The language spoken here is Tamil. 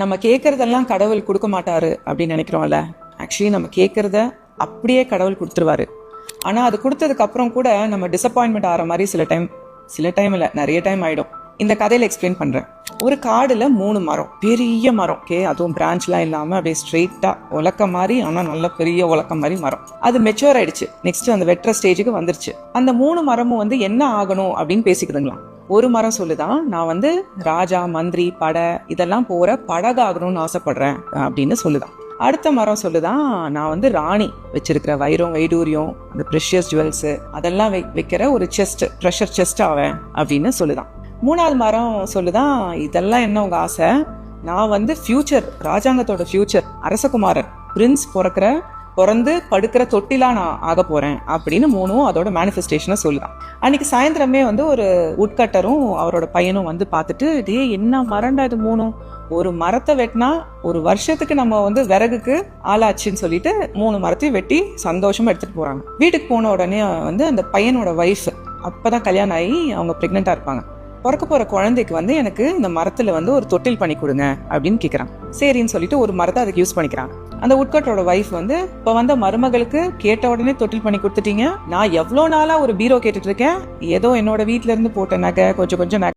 நம்ம கேட்கறதெல்லாம் கடவுள் கொடுக்க மாட்டாரு அப்படின்னு நினைக்கிறோம்ல. ஆக்சுவலி நம்ம கேட்கறத அப்படியே கடவுள் கொடுத்துருவாரு. ஆனால் அது கொடுத்ததுக்கு அப்புறம் கூட நம்ம டிசப்பாயின்மெண்ட் ஆகிற மாதிரி சில டைம் சில டைம் இல்லை நிறைய டைம் ஆகிடும் இந்த கதையில் எக்ஸ்பிளைன் பண்ணுறேன் ஒரு காடில் மூணு மரம் பெரிய மரம் ஓகே அதுவும் பிரான்ச்லாம் இல்லாமல் அப்படியே ஸ்ட்ரெயிட்டாக உலக்க மாதிரி ஆனால் நல்ல பெரிய உலக்க மாதிரி மரம். அது மெச்சூர் ஆயிடுச்சு. நெக்ஸ்ட் அந்த வெட்டுற ஸ்டேஜுக்கு வந்துருச்சு. அந்த மூணு மரமும் வந்து என்ன ஆகணும் அப்படின்னு பேசிக்குதுங்களாம். ஒரு மரம் சொல்லுதான் நான் வந்து ராஜா மந்திரி படை இதெல்லாம் போகிற படகாகணும்னு ஆசைப்படுறேன் அப்படின்னு சொல்லுதான் அடுத்த மரம் சொல்லுதான் நான் வந்து ராணி வச்சிருக்கிற வைரம் வைடூரியம் அந்த ப்ரெஷியஸ் ஜுவல்ஸு அதெல்லாம் வை- வைக்கிற ஒரு செஸ்ட் ப்ரெஷர் செஸ்ட் ஆவேன் அப்படின்னு சொல்லுதான் மூணாவது மரம் சொல்லுதான் இதெல்லாம் என்ன உங்கள் ஆசை? நான் வந்து ஃபியூச்சர் ராஜாங்கத்தோட ஃபியூச்சர் அரசகுமாரன் பிரின்ஸ் பிறக்கிற பிறந்து படுக்கிற தொட்டிலாக நான் ஆக போகிறேன் அப்படின்னு மூணும் அதோட மேனிஃபெஸ்டேஷனை சொல்லுதான். அன்றைக்கி சாயந்தரமே வந்து ஒரு உட்கட்டரும் அவரோட பையனும் வந்து பார்த்துட்டு டே என்ன மரண்டா இது மூணும் ஒரு மரத்தை வெட்டினா ஒரு வருஷத்துக்கு நம்ம வந்து விறகுக்கு ஆளாச்சுன்னு சொல்லிட்டு மூணு மரத்தையும் வெட்டி சந்தோஷமாக எடுத்துகிட்டு போகிறாங்க வீட்டுக்கு போன உடனே வந்து அந்த பையனோட ஒய்ஃப் அப்போ தான் கல்யாணம் ஆகி அவங்க ப்ரெக்னெண்ட்டாக இருப்பாங்க. பிறக்க போகிற குழந்தைக்கு வந்து எனக்கு இந்த மரத்தில் வந்து ஒரு தொட்டில் பண்ணி கொடுங்க அப்படின்னு கேட்குறாங்க சரின்னு சொல்லிட்டு ஒரு மரத்தை அதுக்கு யூஸ் பண்ணிக்கிறாங்க. அந்த உட்கட்டோட ஒய்ஃப் வந்து இப்ப வந்த மருமகளுக்கு கேட்ட உடனே தொட்டில் பண்ணி கொடுத்துட்டீங்க. நான் எவ்வளவு நாளா ஒரு பீரோ கேட்டுட்டு இருக்கேன். ஏதோ என்னோட வீட்ல இருந்து போட்ட நகை கொஞ்சம் கொஞ்சம் நகை